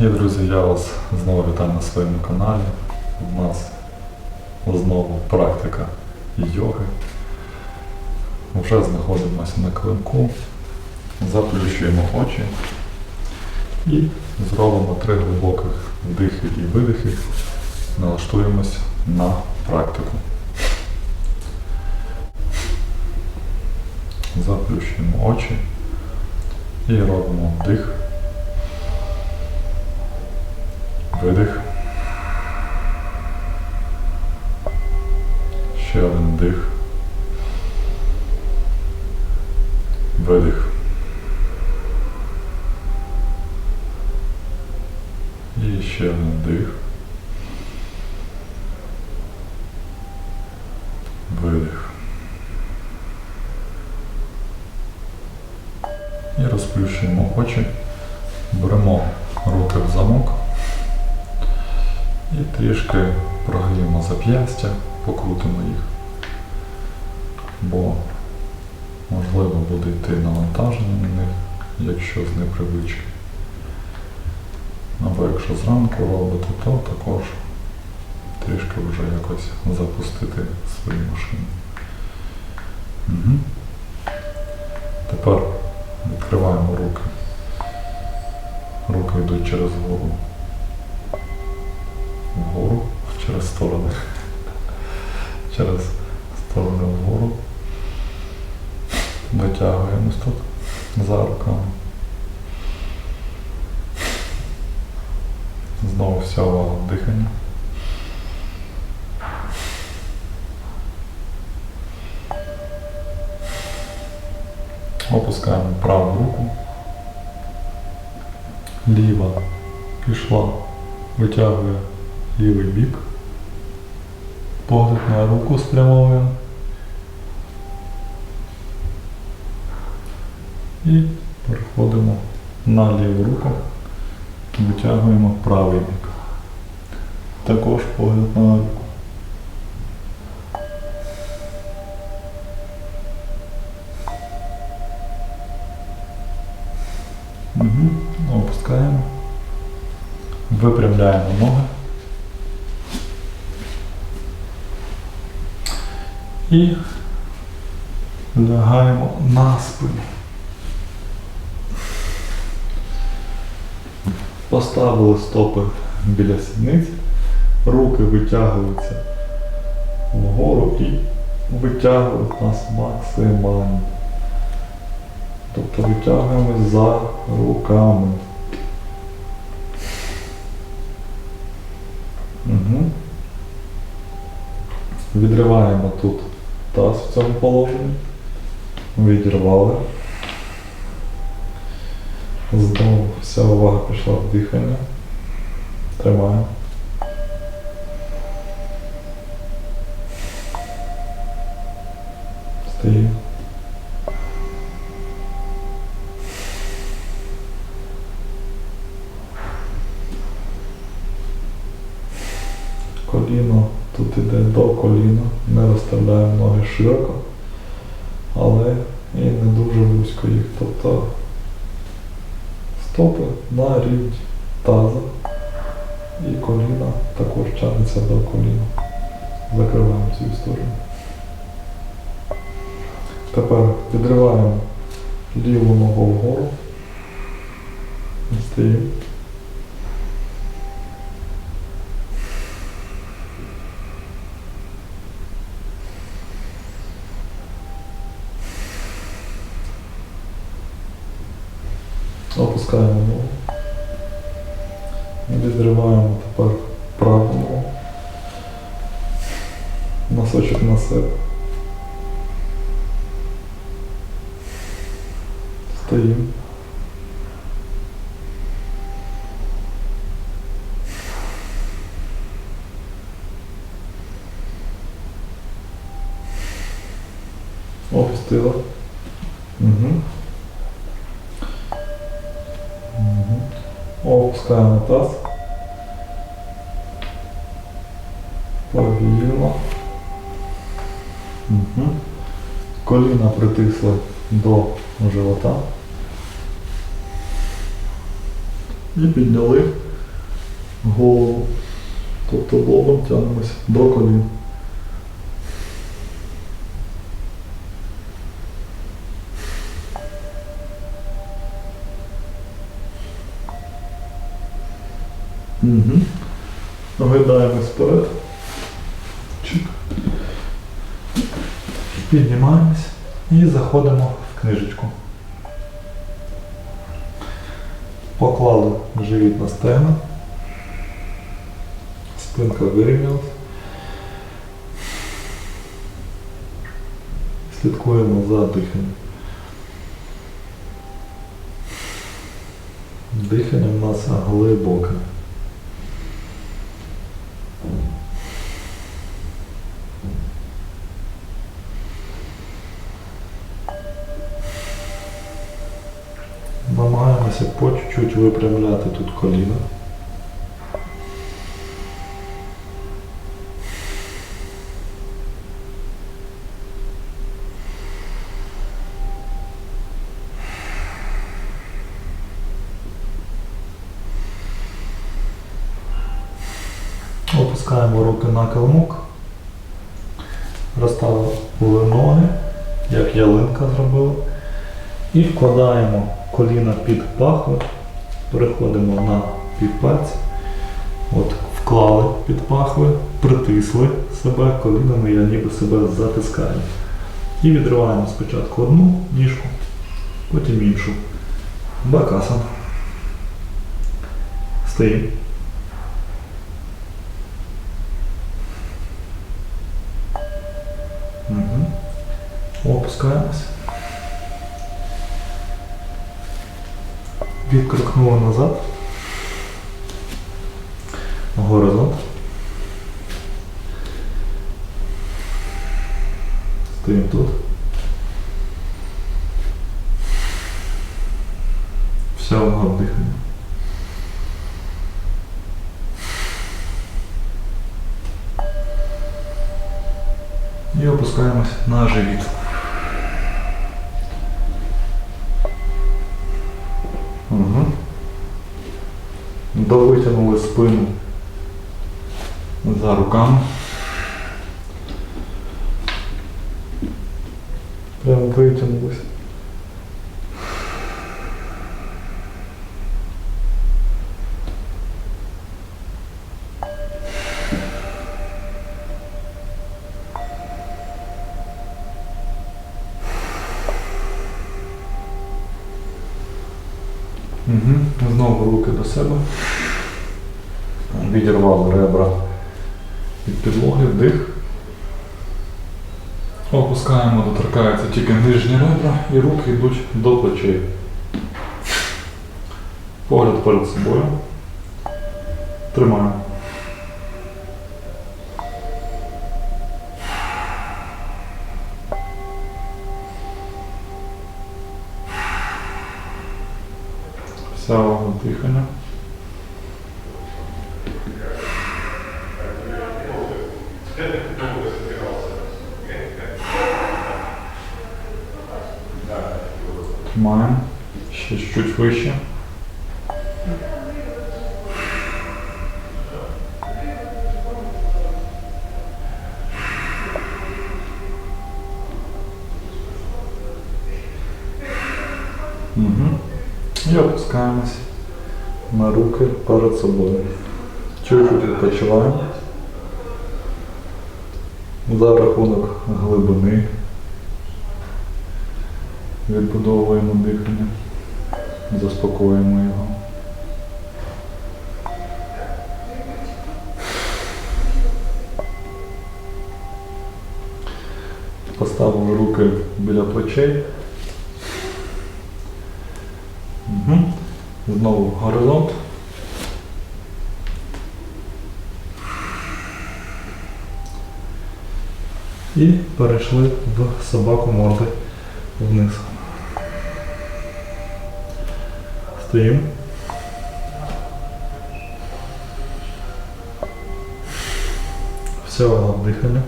І, друзі, я вас знову вітаю на своєму каналі. У нас знову практика йоги. Вже знаходимося на клинку, заплющуємо очі і зробимо три глибоких вдихи і видихи. Налаштуємось на практику. Заплющуємо очі і робимо вдих. Видих. Ще один вдих. Видих. І ще один вдих. Видих. І розплющуємо очі. Беремо руки в замок. І трішки прогріємо зап'ястя, покрутимо їх, бо можливо буде йти навантаження на них, якщо з непривички. Або якщо зранку робити, то також трішки вже якось запустити свої машини. Угу. Тепер відкриваємо руки. Руки йдуть через голову вгору, через сторони. Через сторони вгору. Витягуємось тут за руками. Знову вся увага дихання. Опускаємо праву руку. Ліва пішла, витягує лівий бік. Погляд на руку спрямовуємо. І переходимо на ліву руку, витягуємо правий бік. Також погляд на руку. І лягаємо на спину. Поставили стопи біля сідниць, руки витягуються вгору і витягують нас максимально. Тобто витягуємо за руками. Угу. Відриваємо тут таз в цьому положенні. Відірвали. Знову вся увага пішла в дихання. Тримаємо. Стоїмо. Тепер відриваємо ліву ногу вгору. Стоїмо. Опускаємо ногу. Відриваємо Опустила. Угу. Угу. Опускаємо таз. Повільно. Угу. Коліна притисли до живота. І підняли голову. Тобто лобом тягнемося до колін. Угу. Оглядаємось вперед. Чик. Піднімаємось і заходимо в книжечку. Поклали живіт на стегна. Спинка вирівнялась. Слідкуємо за диханням. Дихання в нас глибоке. Намагаємося по чуть-чуть випрямляти тут коліна. Опускаємо руки на килимок. Розставили ноги, як ялинка зробила. І вкладаємо коліна під пахви, переходимо на півпальці. От вклали під пахви, притисли себе колінами, я ніби себе затискаю. І відриваємо спочатку одну ніжку, потім іншу. Бакасан. Стоїмо. Угу. Опускаємось. Відкрикнули назад. Горизонт. Стоїмо тут. Все одно дихання. І опускаємось на живіт. Угу. Довитягнули спину за руками. Прямо витягнулись. Руки до себе. Відірвали ребра від підлоги, вдих. Опускаємо, доторкаються тільки нижні ребра і руки йдуть до плечей. Погляд перед собою. Тримаємо. Увага дихання. Тримаємо. Ще чуть вище. На руки перед собою. Чуть-чуть відпочиваємо. За рахунок глибини відбудовуємо дихання, заспокоюємо його. Поставили руки біля плечей. Угу. Знову горизонт. І перейшли в собаку морди вниз. Стоїмо. Все дихання.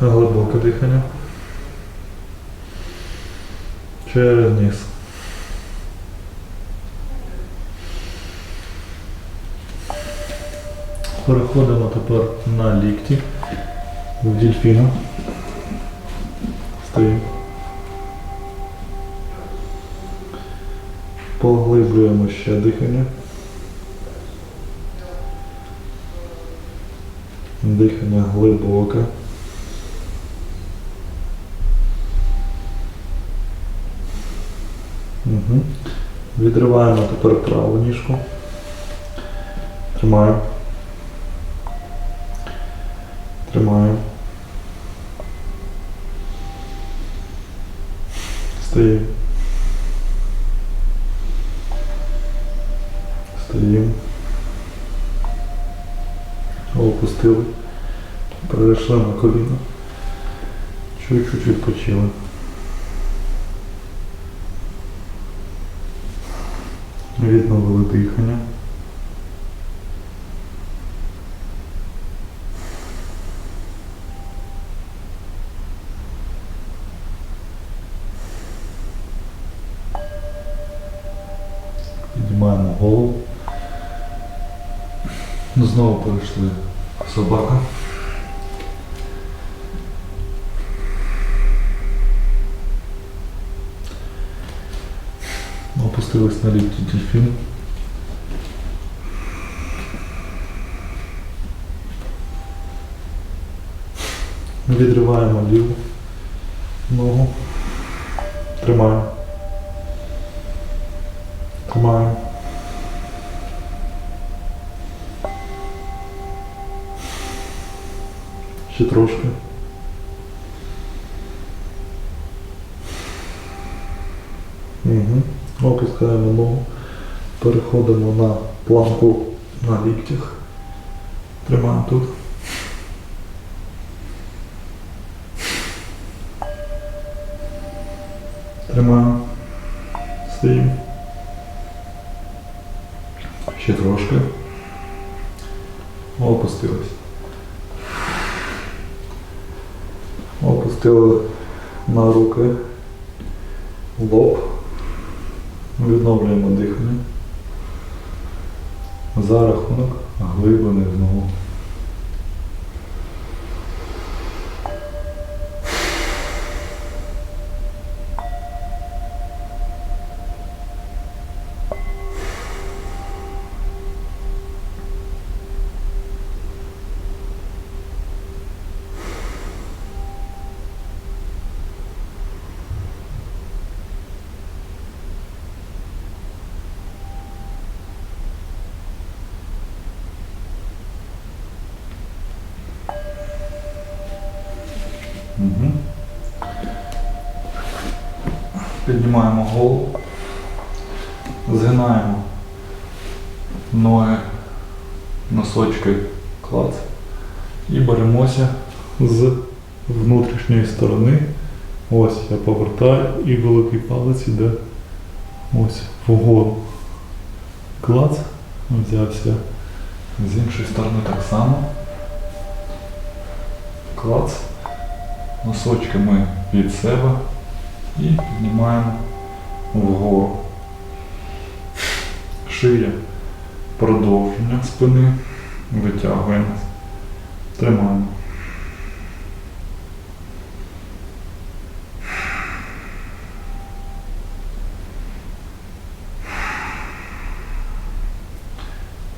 Глибоке дихання. через низ. Переходимо тепер на лікті в дельфіна. Стоїмо. Поглиблюємо ще дихання. Дихання глибоке. Угу. Відриваємо тепер праву ніжку. Тримаємо. Тримаємо. Стоїмо. Стоїмо. Опустили. Перейшли на коліно. Чуть-чуть відпочили. Відновили дихання. Піднімаємо голову. Знову перейшли собака. Опустились на лікті дельфін. Відриваємо ліву ногу. Тримаємо. Тримаємо. Ще трошки. Угу. Опускаємо ногу. Переходимо на планку на ліктях. Тримаємо тут. Тримаємо. Стоїмо. Ще трошки. Опустились. Опустили на руки лоб. Відновлюємо дихання. За рахунок глибини Піднімаємо голову, згинаємо ноги, носочки, клац і беремося з внутрішньої сторони. Ось я повертаю і великий палець іде ось вгору. Клац взявся з іншої сторони так само. Клац. Носочки ми від себе і піднімаємо вгору. Шия продовження спини, витягуємо, тримаємо.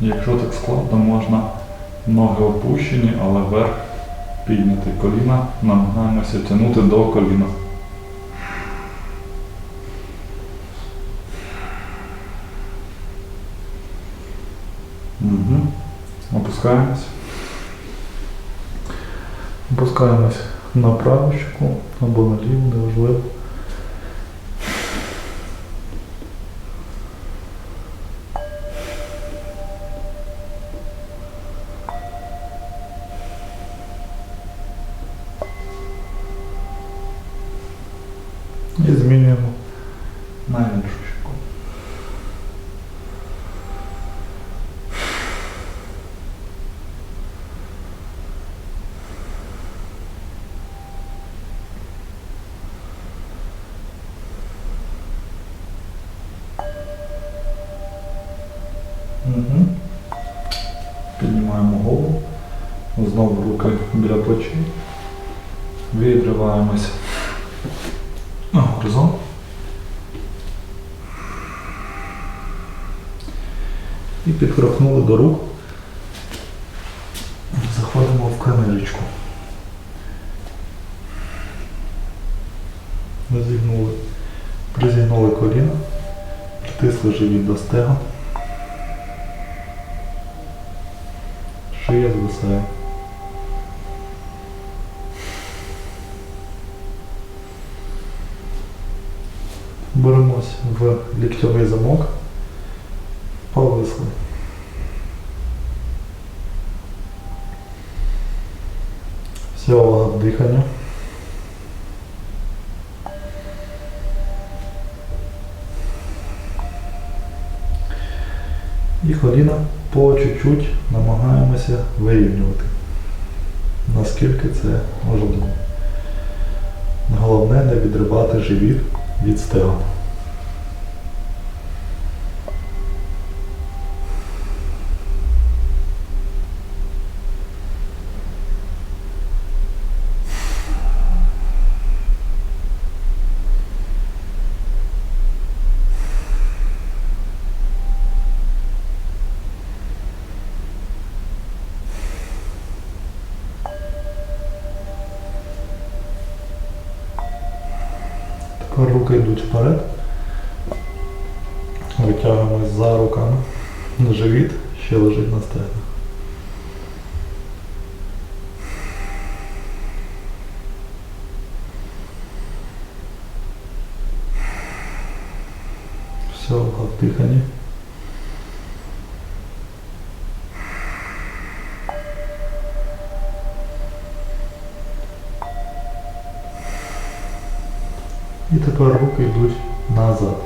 Якщо так складно, можна ноги опущені, але верх підняти коліна, намагаємося тягнути до коліна. Угу. Опускаємось. Опускаємось на праву або на ліву, неважливо. І змінюємо на іншу щеку. Угу. Піднімаємо голову. Знову руки біля плечей. Відриваємось на горизонт. І підкрохнули до рук. Заходимо в канелечку. Розігнули, призігнули коліна, притисли живіт до звисає. Беремось в ліктьовий замок. Повисли. Вся увага дихання. І коліна по чуть-чуть намагаємося вирівнювати. Наскільки це можливо. Головне не відривати живіт від стегон. Тепер руки йдуть вперед. Витягуємось за руками. Живіт ще лежить на стегнах. Все, в тепер руки йдуть назад.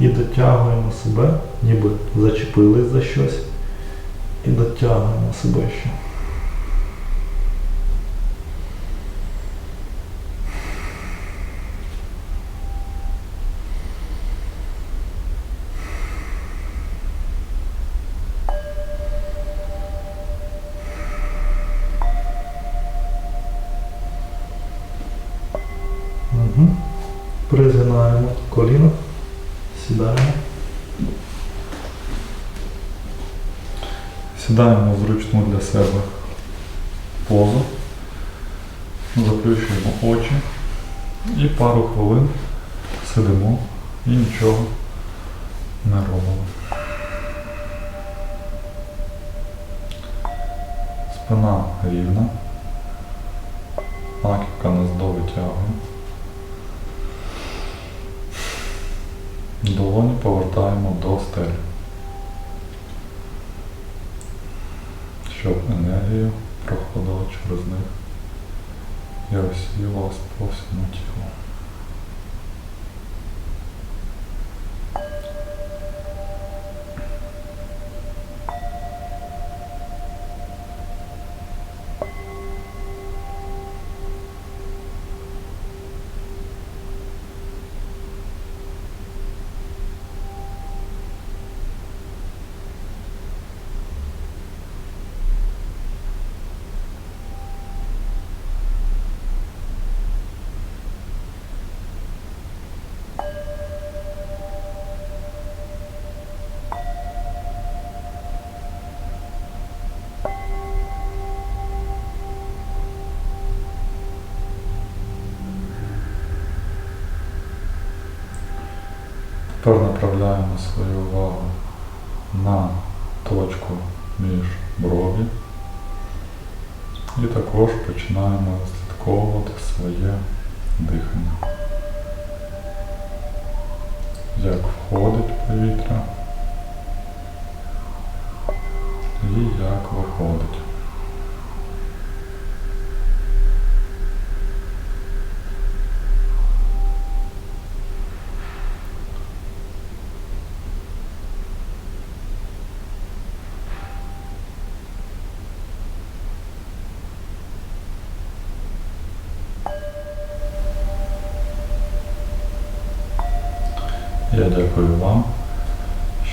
І дотягуємо себе, ніби зачепились за щось. І дотягуємо себе ще. Угу. Призгинаємо коліно, сідаємо. Сідаємо в зручну для себе позу, заплющуємо очі і пару хвилин сидимо і нічого не робимо. Спина рівна, маківка нас довитягує. Долоні повертаємо до стелі. Щоб енергія проходила через них і розсіялась по всьому тілу. Тепер направляємо свою увагу на точку між брові і також починаємо слідковувати своє дихання. Як входить повітря і як виходить. Я дякую вам,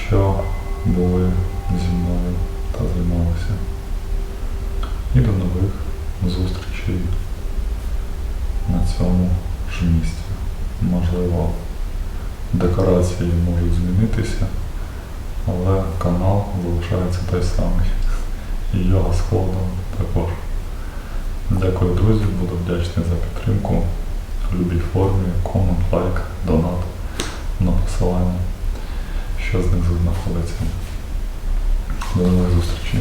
що були зі мною та займалися. І до нових зустрічей на цьому ж місці. Можливо, декорації можуть змінитися, але канал залишається той самий. І його складом також. Дякую, друзі, буду вдячний за підтримку в будь-якій формі, комент, лайк, донат на посилання, що з них знаходиться. До нових зустрічей.